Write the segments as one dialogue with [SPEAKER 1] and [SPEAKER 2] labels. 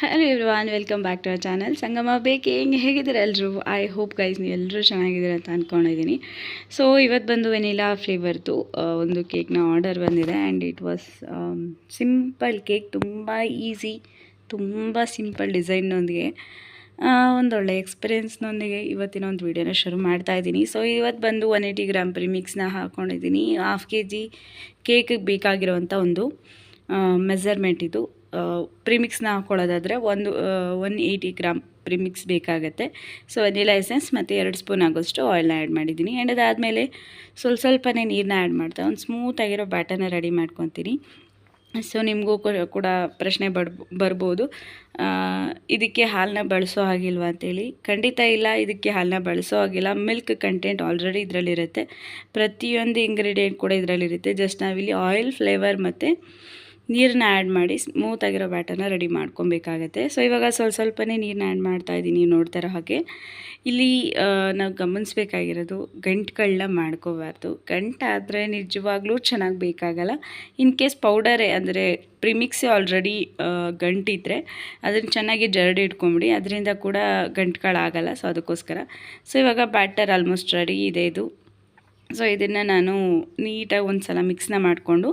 [SPEAKER 1] Hello everyone welcome back to our channel Sangama baking ಹೇಗಿದ್ದೀರಾ ಎಲ್ಲರೂ I hope guys ನೀವು ಎಲ್ಲರೂ ಚೆನ್ನಾಗಿದ್ದೀರ ಅಂತ ಅಂದ್ಕೊಂಡಿದ್ದೀನಿ ಸೊ ಇವತ್ತು ಬಂದು ವೆನಿಲಾ ಫ್ಲೇವರ್ದು ಒಂದು ಕೇಕ್ನ ಆರ್ಡರ್ ಬಂದಿದೆ and it was simple cake ತುಂಬ ಈಸಿ ತುಂಬ ಸಿಂಪಲ್ ಡಿಸೈನ್ನೊಂದಿಗೆ ಒಂದೊಳ್ಳೆ ಎಕ್ಸ್ಪೀರಿಯೆನ್ಸ್ನೊಂದಿಗೆ ಇವತ್ತಿನ ಒಂದು ವೀಡಿಯೋನ ಶುರು ಮಾಡ್ತಾ ಇದ್ದೀನಿ. ಸೊ ಇವತ್ತು ಬಂದು ಒನ್ ಏಯ್ಟಿ ಗ್ರಾಮ್ ಪ್ರಿಮಿಕ್ಸ್ನ ಹಾಕ್ಕೊಂಡಿದ್ದೀನಿ ಹಾಫ್ ಕೆ ಜಿ ಕೇಕಿಗೆ ಬೇಕಾಗಿರುವಂಥ ಒಂದು ಮೆಸರ್ಮೆಂಟ್ ಇದು. ಪ್ರಿಮಿಕ್ಸ್ನ ಹಾಕ್ಕೊಳ್ಳೋದಾದರೆ ಒಂದು ಒನ್ ಏಯ್ಟಿ ಗ್ರಾಮ್ ಪ್ರಿಮಿಕ್ಸ್ ಬೇಕಾಗುತ್ತೆ. ಸೊ ವೆನಿಲಾ ಎಸೆನ್ಸ್ ಮತ್ತು ಎರಡು ಸ್ಪೂನ್ ಆಗೋಷ್ಟು ಆಯಿಲ್ನ ಆ್ಯಡ್ ಮಾಡಿದ್ದೀನಿ. ಆ್ಯಂಡ್ ಅದಾದಮೇಲೆ ಸ್ವಲ್ಪ ಸ್ವಲ್ಪನೇ ನೀರನ್ನ ಆ್ಯಡ್ ಮಾಡ್ತಾ, ಒಂದು ಸ್ಮೂತಾಗಿರೋ ಬ್ಯಾಟರ್ನ ರೆಡಿ ಮಾಡ್ಕೊತೀನಿ. ಸೊ ನಿಮಗೂ ಕೂಡ ಪ್ರಶ್ನೆ ಬರ್ಬೋದು. ಇದಕ್ಕೆ ಹಾಲನ್ನ ಬಳಸೋ ಹಾಗಿಲ್ವ ಅಂತೇಳಿ. ಖಂಡಿತ ಇಲ್ಲ, ಇದಕ್ಕೆ ಹಾಲನ್ನ ಬಳಸೋ ಹಾಗಿಲ್ಲ. ಮಿಲ್ಕ್ ಕಂಟೆಂಟ್ ಆಲ್ರೆಡಿ ಇದರಲ್ಲಿರುತ್ತೆ. ಪ್ರತಿಯೊಂದು ಇಂಗ್ರೀಡಿಯೆಂಟ್ ಕೂಡ ಇದರಲ್ಲಿರುತ್ತೆ. ಜಸ್ಟ್ ನಾವಿಲ್ಲಿ ಆಯಿಲ್ ಫ್ಲೇವರ್ ಮತ್ತು ನೀರನ್ನ ಆ್ಯಡ್ ಮಾಡಿ ಸ್ಮೂತಾಗಿರೋ ಬ್ಯಾಟರ್ನ ರೆಡಿ ಮಾಡ್ಕೊಬೇಕಾಗತ್ತೆ. ಸೊ ಇವಾಗ ಸ್ವಲ್ಪ ಸ್ವಲ್ಪನೇ ನೀರನ್ನ ಆ್ಯಡ್ ಮಾಡ್ತಾ ಇದ್ದೀನಿ ನೋಡ್ತಾರೋ ಹಾಗೆ. ಇಲ್ಲಿ ನಾವು ಗಮನಿಸ್ಬೇಕಾಗಿರೋದು ಗಂಟುಗಳನ್ನ ಮಾಡ್ಕೋಬಾರ್ದು. ಗಂಟಾದರೆ ನಿಜವಾಗ್ಲೂ ಚೆನ್ನಾಗಿ ಬೇಕಾಗಲ್ಲ. ಇನ್ ಕೇಸ್ ಪೌಡರೇ ಅಂದರೆ ಪ್ರಿಮಿಕ್ಸೇ ಆಲ್ರೆಡಿ ಗಂಟಿದ್ರೆ ಅದನ್ನು ಚೆನ್ನಾಗಿ ಜರಡಿ ಇಟ್ಕೊಂಬಿಡಿ. ಅದರಿಂದ ಕೂಡ ಗಂಟುಗಳಾಗಲ್ಲ ಸೊ ಅದಕ್ಕೋಸ್ಕರ. ಸೊ ಇವಾಗ ಬ್ಯಾಟರ್ ಆಲ್ಮೋಸ್ಟ್ ರೆಡಿ ಇದೆ ಇದು. ಸೊ ಇದನ್ನು ನಾನು ನೀಟಾಗಿ ಒಂದು ಸಲ ಮಿಕ್ಸ್ನ ಮಾಡಿಕೊಂಡು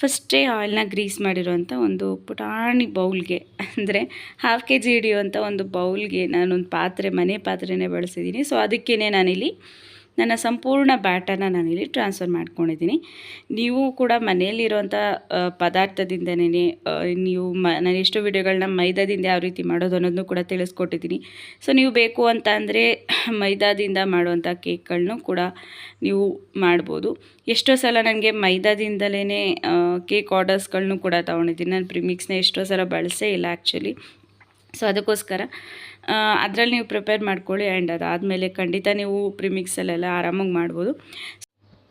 [SPEAKER 1] ಫಸ್ಟೇ ಆಯಿಲ್ನ ಗ್ರೀಸ್ ಮಾಡಿರೋವಂಥ ಒಂದು ಪುಟಾಣಿ ಬೌಲ್ಗೆ. ಅಂದರೆ ಹಾಫ್ ಕೆ ಜಿ ಹಿಡಿಯುವಂಥ ಒಂದು ಬೌಲ್ಗೆ ನಾನೊಂದು ಪಾತ್ರೆ, ಮನೆ ಪಾತ್ರೆನೇ ಬಳಸಿದ್ದೀನಿ. ಸೊ ಅದಕ್ಕೇ ನಾನಿಲ್ಲಿ ನನ್ನ ಸಂಪೂರ್ಣ ಬ್ಯಾಟರ್ನ ನಾನಿಲ್ಲಿ ಟ್ರಾನ್ಸ್ಫರ್ ಮಾಡ್ಕೊಂಡಿದ್ದೀನಿ. ನೀವು ಕೂಡ ಮನೆಯಲ್ಲಿರುವಂಥ ಪದಾರ್ಥದಿಂದನೇ ನೀವು ಮ, ನಾನು ಎಷ್ಟು ವಿಡಿಯೋಗಳನ್ನ ಮೈದಾದಿಂದ ಯಾವ ರೀತಿ ಮಾಡೋದು ಅನ್ನೋದನ್ನು ಕೂಡ ತಿಳಿಸ್ಕೊಟ್ಟಿದ್ದೀನಿ. ಸೊ, ನೀವು ಬೇಕು ಅಂತ ಅಂದರೆ ಮೈದಾದಿಂದ ಮಾಡುವಂಥ ಕೇಕ್ಗಳನ್ನು ಕೂಡ ನೀವು ಮಾಡ್ಬೋದು. ಎಷ್ಟೋ ಸಲ ನನಗೆ ಮೈದಾದಿಂದಲೇ ಕೇಕ್ ಆರ್ಡರ್ಸ್ಗಳನ್ನೂ ಕೂಡ ತೊಗೊಂಡಿದ್ದೀನಿ. ನಾನು ಪ್ರಿಮಿಕ್ಸ್ನ ಎಷ್ಟೋ ಸಲ ಬಳಸೇ ಇಲ್ಲ, ಆ್ಯಕ್ಚುಲಿ. ಸೊ, ಅದಕ್ಕೋಸ್ಕರ ಅದರಲ್ಲಿ ನೀವು ಪ್ರಿಪೇರ್ ಮಾಡ್ಕೊಳ್ಳಿ ಆ್ಯಂಡ್ ಅದಾದಮೇಲೆ ಖಂಡಿತ ನೀವು ಪ್ರಿಮಿಕ್ಸಲ್ಲೆಲ್ಲ ಆರಾಮಾಗಿ ಮಾಡ್ಬೋದು.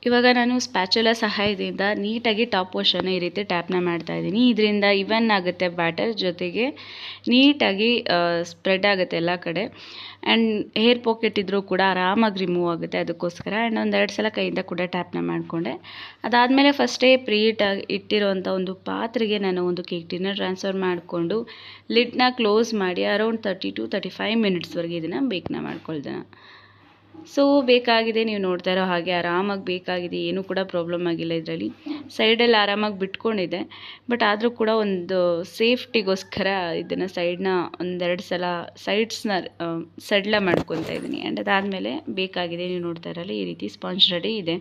[SPEAKER 1] ಇವಾಗ ನಾನು ಸ್ಪ್ಯಾಚುಲ ಸಹಾಯದಿಂದ ನೀಟಾಗಿ ಟಾಪ್ ವಾಶನ್ನು ಈ ರೀತಿ ಟ್ಯಾಪ್ನ ಮಾಡ್ತಾ ಇದ್ದೀನಿ. ಇದರಿಂದ ಇವನ್ ಆಗುತ್ತೆ ಬ್ಯಾಟರ್ ಜೊತೆಗೆ ನೀಟಾಗಿ ಸ್ಪ್ರೆಡ್ ಆಗುತ್ತೆ ಎಲ್ಲ ಕಡೆ. ಆ್ಯಂಡ್ ಹೇರ್ ಪಾಕೆಟ್ ಇದ್ದರೂ ಕೂಡ ಆರಾಮಾಗಿ ರಿಮೂವ್ ಆಗುತ್ತೆ ಅದಕ್ಕೋಸ್ಕರ. ಆ್ಯಂಡ್ ಒಂದೆರಡು ಸಲ ಕೈಯಿಂದ ಕೂಡ ಟ್ಯಾಪ್ನ ಮಾಡಿಕೊಂಡೆ. ಅದಾದಮೇಲೆ ಫಸ್ಟೇ ಪ್ರೀಟಾಗಿ ಇಟ್ಟಿರೋವಂಥ ಒಂದು ಪಾತ್ರೆಗೆ ನಾನು ಒಂದು ಕೇಕ್ ಡಿನ್ನರ್ ಟ್ರಾನ್ಸ್ಫರ್ ಮಾಡಿಕೊಂಡು ಲಿಡ್ನ ಕ್ಲೋಸ್ ಮಾಡಿ around thirty two thirty five ಮಿನಿಟ್ಸ್ವರೆಗೆ ಇದನ್ನು ಬೇಕನ್ನ ಮಾಡ್ಕೊಳ್ದೆ ಸೊ ಬೇಕಾಗಿದೆ, ನೀವು ನೋಡ್ತಾ ಇರೋ ಹಾಗೆ ಆರಾಮಾಗಿ ಬೇಕಾಗಿದೆ, ಏನೂ ಕೂಡ ಪ್ರಾಬ್ಲಮ್ ಆಗಿಲ್ಲ ಇದರಲ್ಲಿ. ಸೈಡಲ್ಲಿ ಆರಾಮಾಗಿ ಬಿಟ್ಕೊಂಡಿದೆ ಬಟ್ ಆದರೂ ಕೂಡ ಒಂದು ಸೇಫ್ಟಿಗೋಸ್ಕರ ಇದನ್ನು ಸೈಡ್ನ ಒಂದೆರಡು ಸಲ ಸೈಡ್ಸ್ನ ಸಡ್ಲ ಮಾಡ್ಕೊತಾ ಇದ್ದೀನಿ. ಆ್ಯಂಡ್ ಅದಾದಮೇಲೆ ಬೇಕಾಗಿದೆ, ನೀವು ನೋಡ್ತಾ ಇರಲ್ಲ ಈ ರೀತಿ ಸ್ಪಾಂಜ್ ರೆಡಿ ಇದೆ.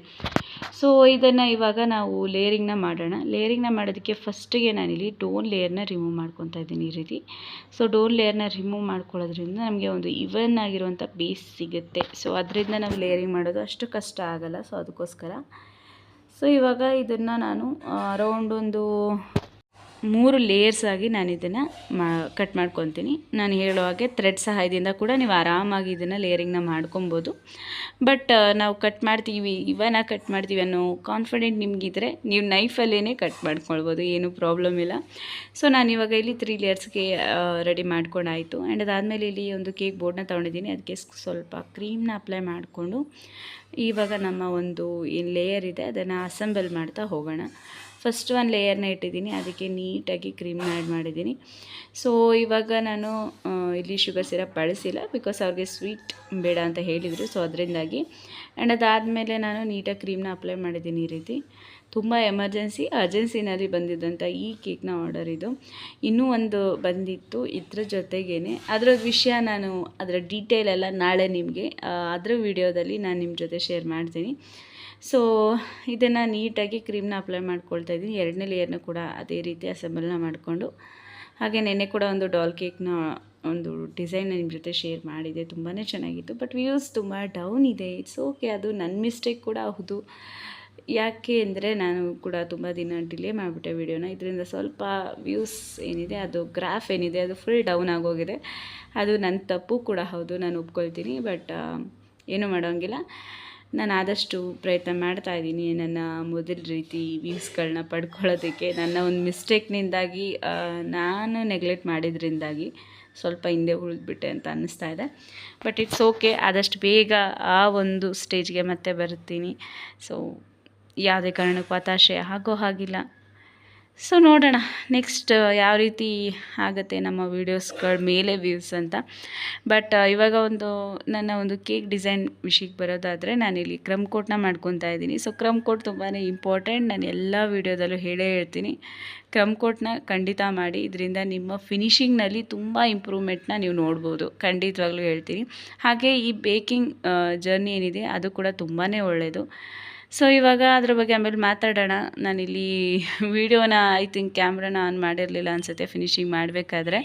[SPEAKER 1] ಸೊ ಇದನ್ನು ಇವಾಗ ನಾವು ಲೇಯರಿಂಗ್ನ ಮಾಡೋಣ. ಲೇಯರಿಂಗ್ನ ಮಾಡೋದಕ್ಕೆ ಫಸ್ಟಿಗೆ ನಾನಿಲ್ಲಿ ಡೋನ್ ಲೇಯರ್ನ ರಿಮೂವ್ ಮಾಡ್ಕೊತಾ ಇದ್ದೀನಿ ಈ ರೀತಿ. ಸೊ ಡೋನ್ ಲೇಯರ್ನ ರಿಮೂವ್ ಮಾಡ್ಕೊಳ್ಳೋದ್ರಿಂದ ನಮಗೆ ಒಂದು ಇವನ್ ಆಗಿರುವಂಥ ಬೇಸ್ ಸಿಗುತ್ತೆ. ಸೊ ಅದರಿಂದ ನಾವು ಲೇಯರಿಂಗ್ ಮಾಡೋದು ಅಷ್ಟು ಕಷ್ಟ ಆಗಲ್ಲ. ಸೊ ಅದಕ್ಕೋಸ್ಕರ. ಸೊ ಇವಾಗ ಇದನ್ನು ನಾನು ಅರೌಂಡ್ ಒಂದು ಮೂರು ಲೇಯರ್ಸ್ ಆಗಿ ನಾನು ಇದನ್ನು ಮಾ ಕಟ್ ಮಾಡ್ಕೊತೀನಿ. ನಾನು ಹೇಳೋ ಹಾಗೆ ಥ್ರೆಡ್ ಸಹಾಯದಿಂದ ಕೂಡ ನೀವು ಆರಾಮಾಗಿ ಇದನ್ನು ಲೇಯರಿಂಗ್ನ ಮಾಡ್ಕೊಬೋದು. ಬಟ್ ನಾವು ಕಟ್ ಮಾಡ್ತೀವಿ ಇವನ ಕಟ್ ಮಾಡ್ತೀವಿ ಅನ್ನೋ ಕಾನ್ಫಿಡೆಂಟ್ ನಿಮಗಿದ್ರೆ ನೀವು ನೈಫಲ್ಲೇ ಕಟ್ ಮಾಡ್ಕೊಳ್ಬೋದು, ಏನೂ ಪ್ರಾಬ್ಲಮ್ ಇಲ್ಲ. ಸೊ ನಾನು ಇವಾಗ ಇಲ್ಲಿ ತ್ರೀ ಲೇಯರ್ಸ್ಗೆ ರೆಡಿ ಮಾಡ್ಕೊಂಡಾಯಿತು. ಆ್ಯಂಡ್ ಅದಾದಮೇಲೆ ಇಲ್ಲಿ ಒಂದು ಕೇಕ್ ಬೋರ್ಡ್ನ ತೊಗೊಂಡಿದ್ದೀನಿ. ಅದಕ್ಕೆ ಸ್ವಲ್ಪ ಕ್ರೀಮ್ನ ಅಪ್ಲೈ ಮಾಡಿಕೊಂಡು ಇವಾಗ ನಮ್ಮ ಒಂದು ಏನು ಲೇಯರ್ ಇದೆ, ಅದನ್ನು ಅಸೆಂಬಲ್ ಮಾಡ್ತಾ ಹೋಗೋಣ. ಫಸ್ಟ್ ಒಂದು ಲೇಯರ್ನ ಇಟ್ಟಿದ್ದೀನಿ. ಅದಕ್ಕೆ ನೀಟಾಗಿ ಕ್ರೀಮ್ನ ಆ್ಯಡ್ ಮಾಡಿದ್ದೀನಿ. ಸೊ ಇವಾಗ ನಾನು ಇಲ್ಲಿ ಶುಗರ್ ಸಿರಪ್ ಬಳಸಿಲ್ಲ ಬಿಕಾಸ್ ಅವ್ರಿಗೆ ಸ್ವೀಟ್ ಬೇಡ ಅಂತ ಹೇಳಿದರು. ಸೊ ಅದರಿಂದಾಗಿ ಆ್ಯಂಡ್ ಅದಾದಮೇಲೆ ನಾನು ನೀಟಾಗಿ ಕ್ರೀಮ್ನ ಅಪ್ಲೈ ಮಾಡಿದ್ದೀನಿ ಈ ರೀತಿ. ತುಂಬ ಎಮರ್ಜೆನ್ಸಿ, ಅರ್ಜೆನ್ಸಿನಲ್ಲಿ ಬಂದಿದ್ದಂಥ ಈ ಕೇಕ್ನ ಆರ್ಡರ್ ಇದು. ಇನ್ನೂ ಒಂದು ಬಂದಿತ್ತು ಇದ್ರ ಜೊತೆಗೇ ಅದರ ವಿಷಯ ನಾನು ಅದರ ಡೀಟೇಲ್ ಎಲ್ಲ ನಾಳೆ ನಿಮಗೆ ಅದರ ವಿಡಿಯೋದಲ್ಲಿ ನಾನು ನಿಮ್ಮ ಜೊತೆ ಶೇರ್ ಮಾಡ್ತೀನಿ. ಸೊ ಇದನ್ನು ನೀಟಾಗಿ ಕ್ರೀಮ್ನ ಅಪ್ಲೈ ಮಾಡ್ಕೊಳ್ತಾ ಇದ್ದೀನಿ. ಎರಡನೇ ಲೇಯರ್ನ ಕೂಡ ಅದೇ ರೀತಿ ಅಸೆಂಬಲ್ನ ಮಾಡಿಕೊಂಡು. ಹಾಗೆ ನೆನ್ನೆ ಕೂಡ ಒಂದು ಡಾಲ್ ಕೇಕ್ನ ಒಂದು ಡಿಸೈನ್ ನಿಮ್ಮ ಜೊತೆ ಶೇರ್ ಮಾಡಿದೆ. ತುಂಬಾ ಚೆನ್ನಾಗಿತ್ತು. ಬಟ್ ವ್ಯೂಸ್ ತುಂಬ ಡೌನ್ ಇದೆ. ಇಟ್ಸ್ ಓಕೆ ಅದು ನನ್ನ ಮಿಸ್ಟೇಕ್ ಕೂಡ ಹೌದು. ಯಾಕೆ ಅಂದರೆ ನಾನು ಕೂಡ ತುಂಬ ದಿನ ಡಿಲೇ ಮಾಡಿಬಿಟ್ಟೆ ವಿಡಿಯೋನ. ಇದರಿಂದ ಸ್ವಲ್ಪ ವ್ಯೂಸ್ ಏನಿದೆ, ಅದು ಗ್ರಾಫ್ ಏನಿದೆ, ಅದು ಫುಲ್ ಡೌನ್ ಆಗೋಗಿದೆ. ಅದು ನನ್ನ ತಪ್ಪು ಕೂಡ ಹೌದು, ನಾನು ಒಪ್ಕೊಳ್ತೀನಿ, ಬಟ್ ಏನೂ ಮಾಡೋಂಗಿಲ್ಲ. ನಾನು ಆದಷ್ಟು ಪ್ರಯತ್ನ ಮಾಡ್ತಾ ಇದ್ದೀನಿ ನನ್ನ ಮೊದಲ ರೀತಿ ವ್ಯೂಸ್ಗಳನ್ನ ಪಡ್ಕೊಳ್ಳೋದಕ್ಕೆ. ನನ್ನ ಒಂದು ಮಿಸ್ಟೇಕ್ನಿಂದಾಗಿ ನಾನು ನೆಗ್ಲೆಕ್ಟ್ ಮಾಡಿದ್ರಿಂದಾಗಿ ಸ್ವಲ್ಪ ಹಿಂದೆ ಉಳಿದ್ಬಿಟ್ಟೆ ಅಂತ ಅನ್ನಿಸ್ತಾ ಇದೆ. ಬಟ್ ಇಟ್ಸ್ ಓಕೆ ಆದಷ್ಟು ಬೇಗ ಆ ಒಂದು ಸ್ಟೇಜ್ಗೆ ಮತ್ತೆ ಬರ್ತೀನಿ. ಸೊ ಯಾವುದೇ ಕಾರಣಕ್ಕೂ ಹತಾಶೆ ಆಗೋ ಹಾಗಿಲ್ಲ. ಸೊ ನೋಡೋಣ. ನೆಕ್ಸ್ಟ್ ಯಾವ ರೀತಿ ಆಗುತ್ತೆ ನಮ್ಮ ವೀಡಿಯೋಸ್ಗಳ ಮೇಲೆ ವ್ಯೂಸ್ ಅಂತ. ಬಟ್ ಇವಾಗ ಒಂದು ನನ್ನ ಒಂದು ಕೇಕ್ ಡಿಸೈನ್ ವಿಷಯಕ್ಕೆ ಬರೋದಾದರೆ ನಾನಿಲ್ಲಿ ಕ್ರಮ್ ಕೋಟ್ನ ಮಾಡ್ಕೊತಾ ಇದ್ದೀನಿ. ಸೊ ಕ್ರಮ್ ಕೋಟ್ ತುಂಬಾ ಇಂಪಾರ್ಟೆಂಟ್ ನಾನು ಎಲ್ಲ ವೀಡಿಯೋದಲ್ಲೂ ಹೇಳೇ ಹೇಳ್ತೀನಿ. ಕ್ರಮ್ ಕೋಟ್ನ ಖಂಡಿತ ಮಾಡಿ. ಇದರಿಂದ ನಿಮ್ಮ ಫಿನಿಷಿಂಗ್ನಲ್ಲಿ ತುಂಬ ಇಂಪ್ರೂವ್ಮೆಂಟ್ನ ನೀವು ನೋಡ್ಬೋದು. ಖಂಡಿತವಾಗ್ಲೂ ಹೇಳ್ತೀನಿ. ಹಾಗೆ ಈ ಬೇಕಿಂಗ್ ಜರ್ನಿ ಏನಿದೆ, ಅದು ಕೂಡ ತುಂಬಾ ಒಳ್ಳೆಯದು ಸೊ ಇವಾಗ ಅದ್ರ ಬಗ್ಗೆ ಆಮೇಲೆ ಮಾತಾಡೋಣ. ನಾನಿಲ್ಲಿ ವೀಡಿಯೋನ ಐ ಥಿಂಕ್ ಕ್ಯಾಮ್ರಾನ ಆನ್ ಮಾಡಿರಲಿಲ್ಲ ಅನಿಸುತ್ತೆ ಫಿನಿಷಿಂಗ್ ಮಾಡಬೇಕಾದ್ರೆ.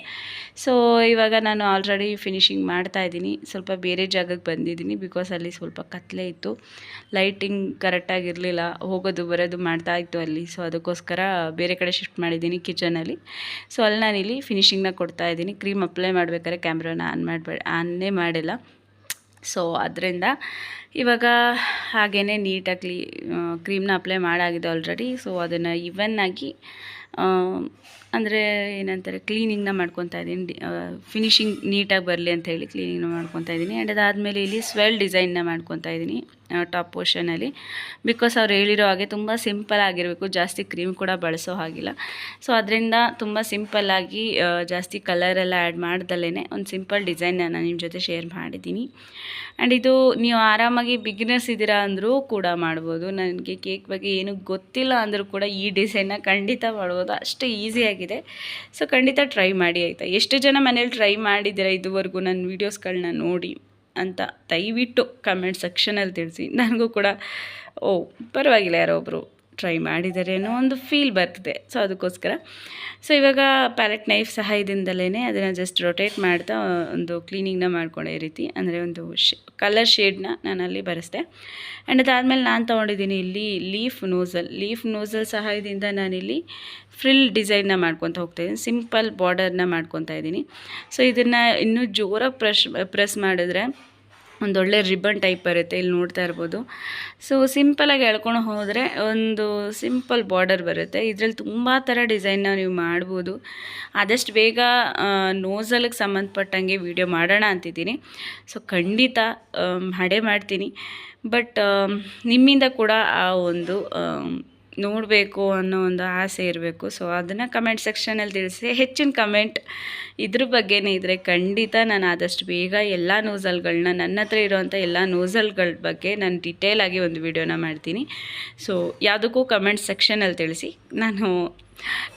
[SPEAKER 1] ಸೊ ಇವಾಗ ನಾನು ಆಲ್ರೆಡಿ ಫಿನಿಷಿಂಗ್ ಮಾಡ್ತಾ ಇದ್ದೀನಿ. ಸ್ವಲ್ಪ ಬೇರೆ ಜಾಗಕ್ಕೆ ಬಂದಿದ್ದೀನಿ ಬಿಕಾಸ್ ಅಲ್ಲಿ ಸ್ವಲ್ಪ ಕತ್ಲೆ ಇತ್ತು. ಲೈಟಿಂಗ್ ಕರೆಕ್ಟಾಗಿರಲಿಲ್ಲ ಹೋಗೋದು, ಬರೋದು ಮಾಡ್ತಾ ಇತ್ತು ಅಲ್ಲಿ. ಸೊ ಅದಕ್ಕೋಸ್ಕರ ಬೇರೆ ಕಡೆ ಶಿಫ್ಟ್ ಮಾಡಿದ್ದೀನಿ ಕಿಚನಲ್ಲಿ ಸೊ ಅಲ್ಲಿ ನಾನಿಲ್ಲಿ ಫಿನಿಷಿಂಗ್ನ ಕೊಡ್ತಾ ಇದ್ದೀನಿ. ಕ್ರೀಮ್ ಅಪ್ಲೈ ಮಾಡಬೇಕಾದ್ರೆ ಕ್ಯಾಮ್ರಾನ ಆನ್ ಮಾಡಬೇಡ ಆನ್ನೇ ಮಾಡಿಲ್ಲ. ಸೊ ಅದರಿಂದ ಇವಾಗ ಹಾಗೇ ನೀಟಾಗಿ ಕ್ರೀಮ್ನ ಅಪ್ಲೈ ಮಾಡಾಗಿದೆ ಆಲ್ರೆಡಿ ಸೊ ಅದನ್ನು ಇವನ್ನಾಗಿ ಅಂದರೆ ಏನಂತಾರೆ ಕ್ಲೀನಿಂಗ್ನ ಮಾಡ್ಕೊತಾ ಇದ್ದೀನಿ. ಫಿನಿಷಿಂಗ್ ನೀಟಾಗಿ ಬರಲಿ ಅಂತ ಹೇಳಿ ಕ್ಲೀನಿಂಗ್ನ ಮಾಡ್ಕೊತಾ ಇದ್ದೀನಿ. ಆ್ಯಂಡ್ ಅದಾದಮೇಲೆ ಇಲ್ಲಿ ಸ್ವೆಲ್ ಡಿಸೈನ್ನ ಮಾಡ್ಕೊತಾ ಇದ್ದೀನಿ ಟಾಪ್ ಪೋರ್ಷನಲ್ಲಿ ಬಿಕಾಸ್ ಅವ್ರು ಹೇಳಿರೋ ಹಾಗೆ ತುಂಬ ಸಿಂಪಲ್ ಆಗಿರಬೇಕು. ಜಾಸ್ತಿ ಕ್ರೀಮ್ ಕೂಡ ಬಳಸೋ ಹಾಗಿಲ್ಲ. ಸೊ ಅದರಿಂದ ತುಂಬ ಸಿಂಪಲ್ಲಾಗಿ ಜಾಸ್ತಿ ಕಲರೆಲ್ಲ ಆ್ಯಡ್ ಮಾಡ್ದಲೇ ಒಂದು ಸಿಂಪಲ್ ಡಿಸೈನ್ ನಾನು ನಿಮ್ಮ ಜೊತೆ ಶೇರ್ ಮಾಡಿದ್ದೀನಿ. ಆ್ಯಂಡ್ ಇದು ನೀವು ಆರಾಮಾಗಿ ಬಿಗಿನರ್ಸ್ ಇದ್ದೀರಾ ಅಂದರೂ ಕೂಡ ಮಾಡ್ಬೋದು. ನನಗೆ ಕೇಕ್ ಬಗ್ಗೆ ಏನೂ ಗೊತ್ತಿಲ್ಲ ಅಂದರೂ ಕೂಡ ಈ ಡಿಸೈನ್ನ ಖಂಡಿತ ಮಾಡ್ಬೋದು. ಅಷ್ಟು ಈಸಿಯಾಗಿದೆ ಸೊ ಖಂಡಿತ ಟ್ರೈ ಮಾಡಿ ಆಯಿತಾ. ಎಷ್ಟು ಜನ ಮನೇಲಿ ಟ್ರೈ ಮಾಡಿದ್ದೀರಾ ಇದುವರೆಗೂ ನನ್ನ ವೀಡಿಯೋಸ್ಗಳನ್ನ ನೋಡಿ ಅಂತ ದಯವಿಟ್ಟು ಕಮೆಂಟ್ ಸೆಕ್ಷನಲ್ಲಿ ತಿಳಿಸಿ. ನನಗೂ ಕೂಡ, ಓ, ಪರವಾಗಿಲ್ಲ ಯಾರೋ ಒಬ್ಬರು ಟ್ರೈ ಮಾಡಿದ್ದಾರೆ ಅನ್ನೋ ಒಂದು ಫೀಲ್ ಬರ್ತದೆ. ಸೊ ಅದಕ್ಕೋಸ್ಕರ. ಸೊ ಇವಾಗ ಪ್ಯಾರೆಟ್ ನೈಫ್ ಸಹಾಯದಿಂದಲೇ ಅದನ್ನು ಜಸ್ಟ್ ರೊಟೇಟ್ ಮಾಡ್ತಾ, ಒಂದು ಕ್ಲೀನಿಂಗ್ನ ಮಾಡ್ಕೊಂಡೇ ರೀತಿ. ಅಂದರೆ ಒಂದು ಶೇ ಕಲರ್ ಶೇಡ್ನ ನಾನು ಅಲ್ಲಿ ಬರೆಸ್ದೆ. ಆ್ಯಂಡ್ ಅದಾದಮೇಲೆ ನಾನು ತೊಗೊಂಡಿದ್ದೀನಿ ಇಲ್ಲಿ ಲೀಫ್ ನೋಸಲ್ ಲೀಫ್ ನೋಸಲ್ ಸಹಾಯದಿಂದ ನಾನಿಲ್ಲಿ ಫ್ರಿಲ್ ಡಿಸೈನ್ನ ಮಾಡ್ಕೊತ ಹೋಗ್ತಾಯಿದ್ದೀನಿ ಸಿಂಪಲ್ ಬಾರ್ಡರ್ನ ಮಾಡ್ಕೊತಾ ಇದ್ದೀನಿ ಸೊ ಇದನ್ನು ಇನ್ನೂ ಜೋರಾಗಿ ಪ್ರೆಶ್ ಪ್ರೆಸ್ ಮಾಡಿದ್ರೆ ಒಂದೊಳ್ಳೆ ರಿಬ್ಬನ್ ಟೈಪ್ ಬರುತ್ತೆ, ಇಲ್ಲಿ ನೋಡ್ತಾ ಇರ್ಬೋದು. ಸೊ ಸಿಂಪಲಾಗಿ ಹೇಳ್ಕೊಂಡು ಹೋದರೆ ಒಂದು ಸಿಂಪಲ್ ಬಾರ್ಡರ್ ಬರುತ್ತೆ. ಇದರಲ್ಲಿ ತುಂಬ ಥರ ಡಿಸೈನ್ನ ನೀವು ಮಾಡ್ಬೋದು. ಆದಷ್ಟು ಬೇಗ ನೋಸಲ್ಗೆ ಸಂಬಂಧಪಟ್ಟಂಗೆ ವಿಡಿಯೋ ಮಾಡೋಣ ಅಂತಿದ್ದೀನಿ. ಸೊ ಖಂಡಿತ ಹಡೆ ಮಾಡ್ತೀನಿ. ಬಟ್ ನಿಮ್ಮಿಂದ ಕೂಡ ಆ ಒಂದು ನೋಡಬೇಕು ಅನ್ನೋ ಒಂದು ಆಸೆ ಇರಬೇಕು. ಸೊ ಅದನ್ನು ಕಮೆಂಟ್ ಸೆಕ್ಷನಲ್ಲಿ ತಿಳಿಸಿ ಹೆಚ್ಚಿನ ಕಮೆಂಟ್ ಇದ್ರ ಬಗ್ಗೆನೇ ಇದ್ದರೆ ಖಂಡಿತ ನಾನು ಆದಷ್ಟು ಬೇಗ ಎಲ್ಲ ನ್ಯೂಸಲ್ಗಳನ್ನ ನನ್ನ ಹತ್ರ ಇರೋವಂಥ ಎಲ್ಲ ನೋಸಲ್ಗಳ ಬಗ್ಗೆ ನಾನು ಡಿಟೇಲಾಗಿ ಒಂದು ವಿಡಿಯೋನ ಮಾಡ್ತೀನಿ. ಸೊ ಯಾವುದಕ್ಕೂ ಕಮೆಂಟ್ ಸೆಕ್ಷನಲ್ಲಿ ತಿಳಿಸಿ. ನಾನು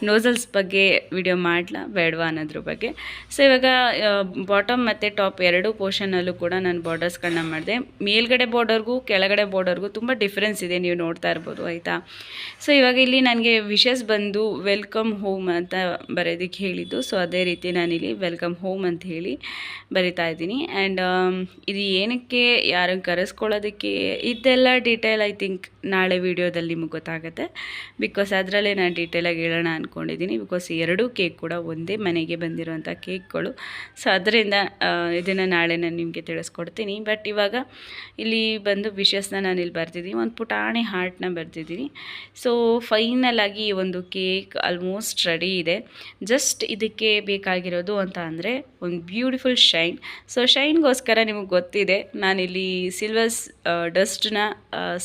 [SPEAKER 1] ನೋಸಲ್ಸ್ ಬಗ್ಗೆ ವಿಡಿಯೋ ಮಾಡಲ? ಬೇಡವಾ ಅನ್ನೋದ್ರ ಬಗ್ಗೆ. ಸೊ ಇವಾಗ ಬಾಟಮ್ ಮತ್ತು ಟಾಪ್ ಎರಡೂ ಪೋರ್ಷನಲ್ಲೂ ಕೂಡ ನಾನು ಬಾರ್ಡರ್ಸ್ಗಳನ್ನ ಮಾಡಿದೆ. ಮೇಲ್ಗಡೆ ಬಾರ್ಡರ್ಗೂ ಕೆಳಗಡೆ ಬಾರ್ಡರ್ಗೂ ತುಂಬ ಡಿಫ್ರೆನ್ಸ್ ಇದೆ ನೀವು ನೋಡ್ತಾ ಇರ್ಬೋದು, ಆಯಿತಾ? ಸೊ ಇವಾಗ ಇಲ್ಲಿ ನನಗೆ ವಿಶಸ್ ಬಂದು ವೆಲ್ಕಮ್ ಹೋಮ್ ಅಂತ ಬರೋದಕ್ಕೆ ಹೇಳಿದ್ದು. ಸೊ ಅದೇ ರೀತಿ ನಾನಿಲ್ಲಿ ವೆಲ್ಕಮ್ ಹೋಮ್ ಅಂತ ಹೇಳಿ ಬರಿತಾ ಇದ್ದೀನಿ. ಆ್ಯಂಡ್ ಇದು ಏನಕ್ಕೆ, ಯಾರನ್ನು ಕರೆಸ್ಕೊಳ್ಳೋದಕ್ಕೆ, ಇದೆಲ್ಲ ಡೀಟೇಲ್ ಐ ಥಿಂಕ್ ನಾಳೆ ವಿಡಿಯೋದಲ್ಲಿ ನಿಮಗೆ ಗೊತ್ತಾಗುತ್ತೆ ಬಿಕಾಸ್ ಅದರಲ್ಲೇ ನಾನು ಡೀಟೇಲಾಗಿ ಹೇಳೋಣ ಅಂದ್ಕೊಂಡಿದ್ದೀನಿ ಬಿಕಾಸ್ ಎರಡೂ ಕೇಕ್ ಕೂಡ ಒಂದೇ ಮನೆಗೆ ಬಂದಿರುವಂಥ ಕೇಕ್ಗಳು ಸೊ ಅದರಿಂದ ಇದನ್ನು ನಾಳೆ ನಾನು ನಿಮಗೆ ತಿಳಿಸ್ಕೊಡ್ತೀನಿ. ಬಟ್ ಇವಾಗ ಇಲ್ಲಿ ಬಂದು ವಿಷಸ್ನ ನಾನು ಇಲ್ಲಿ ಬರ್ತಿದ್ದೀನಿ ಒಂದು ಪುಟಾಣಿ ಹಾರ್ಟ್ನ ಬರ್ತಿದ್ದೀನಿ ಸೊ ಫೈನಲ್ ಆಗಿ ಒಂದು ಕೇಕ್ ಆಲ್ಮೋಸ್ಟ್ ರೆಡಿ ಇದೆ. ಜಸ್ಟ್ ಇದಕ್ಕೆ ಬೇಕಾಗಿರೋದು ಅಂತ ಅಂದರೆ ಒಂದು ಬ್ಯೂಟಿಫುಲ್ ಶೈನ್ ಸೊ ಶೈನ್ಗೋಸ್ಕರ ನಿಮಗೆ ಗೊತ್ತಿದೆ. ನಾನಿಲ್ಲಿ ಸಿಲ್ವರ್ಸ್ ಡಸ್ಟ್ನ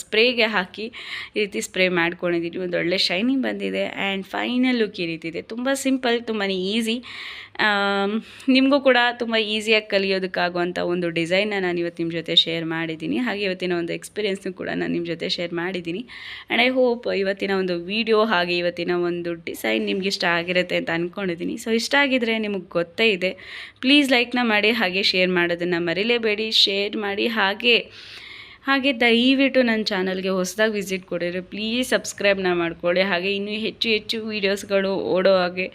[SPEAKER 1] ಸ್ಪ್ರೇಗೆ ಹಾಕಿ ಈ ರೀತಿ ಸ್ಪ್ರೇ ಮಾಡ್ಕೊಂಡಿದ್ದೀನಿ ಒಂದು ಒಳ್ಳೆ ಶೈನಿಂಗ್ ಬಂದಿದೆ ಆ್ಯಂಡ್ ಫೈನಲ್ ಲುಕ್ ಈ ರೀತಿ ಇದೆ. ತುಂಬ ಸಿಂಪಲ್ ತುಂಬಾ ಈಸಿ ನಿಮಗೂ ಕೂಡ ತುಂಬ ಈಸಿಯಾಗಿ ಕಲಿಯೋದಕ್ಕಾಗುವಂಥ ಒಂದು ಡಿಸೈನ್ನ ನಾನು ಇವತ್ತು ನಿಮ್ಮ ಜೊತೆ ಶೇರ್ ಮಾಡಿದ್ದೀನಿ ಹಾಗೆ ಇವತ್ತಿನ ಒಂದು ಎಕ್ಸ್ಪೀರಿಯೆನ್ಸ್ನು ಕೂಡ ನಾನು ನಿಮ್ಮ ಜೊತೆ ಶೇರ್ ಮಾಡಿದ್ದೀನಿ ಆ್ಯಂಡ್ ಐ ಹೋಪ್ ಇವತ್ತಿನ ಒಂದು ವಿಡಿಯೋ ಹಾಗೆ ಇವತ್ತಿನ ಒಂದು ಡಿಸೈನ್ ನಿಮ್ಗೆ ಇಷ್ಟ ಆಗಿರುತ್ತೆ ಅಂತ ಅಂದ್ಕೊಂಡಿದ್ದೀನಿ ಸೊ ಇಷ್ಟ ಆಗಿದ್ರೆ ನಿಮಗೆ ಗೊತ್ತೇ ಇದೆ. ಪ್ಲೀಸ್ ಲೈಕ್ನ ಮಾಡಿ, ಹಾಗೆ ಶೇರ್ ಮಾಡೋದನ್ನು ಮರಿಲೇಬೇಡಿ. ಶೇರ್ ಮಾಡಿ, ಹಾಗೆ ಹಾಗೆ ದಯವಿಟ್ಟು ನನ್ನ ಚಾನಲ್ಗೆ ಹೊಸದಾಗಿ ವಿಸಿಟ್ ಕೊಡಿದ್ರೆ ಪ್ಲೀಸ್ ಸಬ್ಸ್ಕ್ರೈಬ್ನ ಮಾಡ್ಕೊಳ್ಳಿ. ಹಾಗೆ ಇನ್ನೂ ಹೆಚ್ಚು ಹೆಚ್ಚು ವೀಡಿಯೋಸ್ಗಳು ಓಡೋ ಹಾಗೆ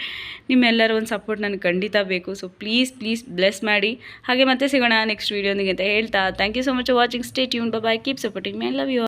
[SPEAKER 1] ನಿಮ್ಮೆಲ್ಲರ ಒಂದು ಸಪೋರ್ಟ್ ನನಗೆ ಖಂಡಿತ ಬೇಕು. ಸೊ ಪ್ಲೀಸ್ ಪ್ಲೀಸ್ ಬ್ಲೆಸ್ ಮಾಡಿ. ಹಾಗೆ ಮತ್ತೆ ಸಿಗೋಣ ನೆಕ್ಸ್ಟ್ ವೀಡಿಯೋನಿಗೆ ಅಂತ ಹೇಳ್ತಾ. Thank you so much watching stay tune bye keep supporting my love you